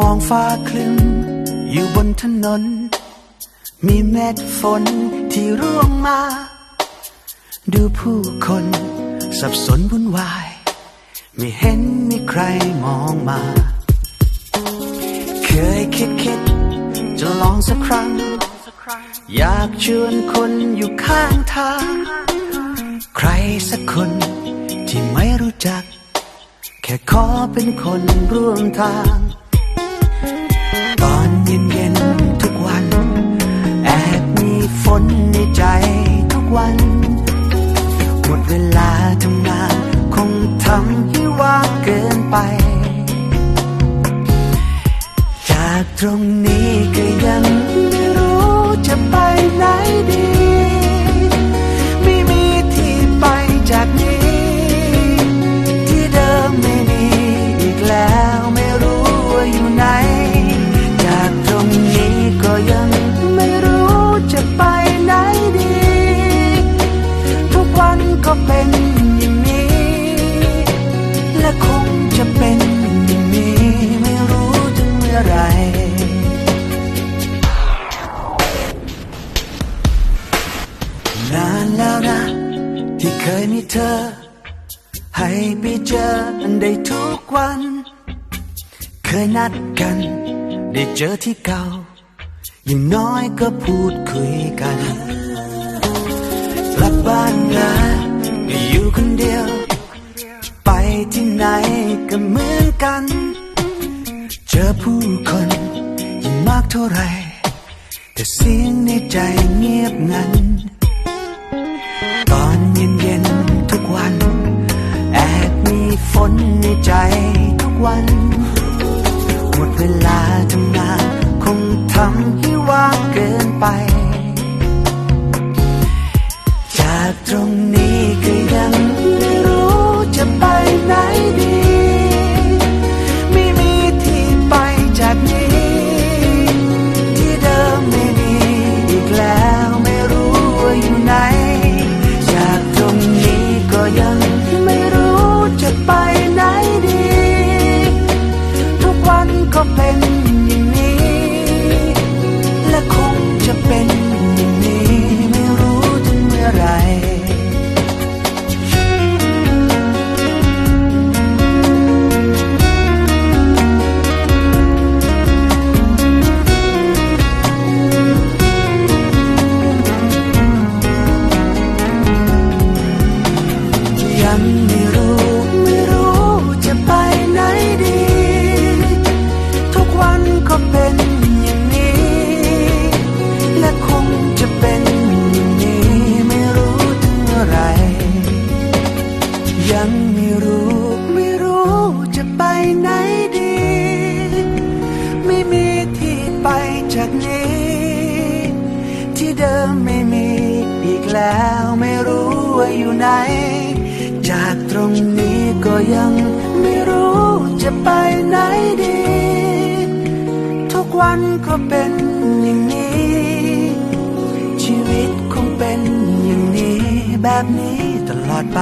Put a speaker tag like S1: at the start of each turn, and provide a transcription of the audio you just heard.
S1: มองฟ้าคลึ้มอยู่บนถนน มีเม็ดฝนที่ร่วงมา ดูผู้คนสับสนวุ่นวาย ไม่เห็นมีใครมองมา เคยคิดคิดจะลองสักครั้ง อยากชวนคนอยู่ข้างทาง ใครสักคนที่ไม่รู้จัก แค่ขอเป็นคนร่วมทาง ว่างเกินไป จากตรงนี้ก็ยังไม่รู้จะไปไหนดี นานแล้วนะ ที่เคยมีเธอ ให้ไปเจอได้ทุกวัน เคยนัดกัน ได้เจอที่เก่าอย่างน้อยก็พูดคุยกันกลับบ้านนะอยู่คนเดียว ไปที่ไหนก็เหมือนกัน เจอผู้คนยิ่งมากเท่าไหรแต่เสียงในใจเงียบงัน นในใจทุกวัน หมดเวลาทำงานคงทำให้ว่างเกินไป จากตรงนี้ ยังไม่รู้ ไม่รู้จะไปไหนดี ทุกวันก็เป็นอย่างนี้ และคงจะเป็นอย่างนี้ไม่รู้ถึงเมื่อไร ยังไม่รู้ ไม่รู้จะไปไหนดี ไม่มีที่ไปจากนี้ ที่เดิมไม่มีอีกแล้วไม่รู้ว่าอยู่ไหน จากตรงนี้ก็ยังไม่รู้จะไปไหนดี ทุกวันก็เป็นอย่างนี้ ชีวิตคงเป็นอย่างนี้แบบนี้ตลอดไป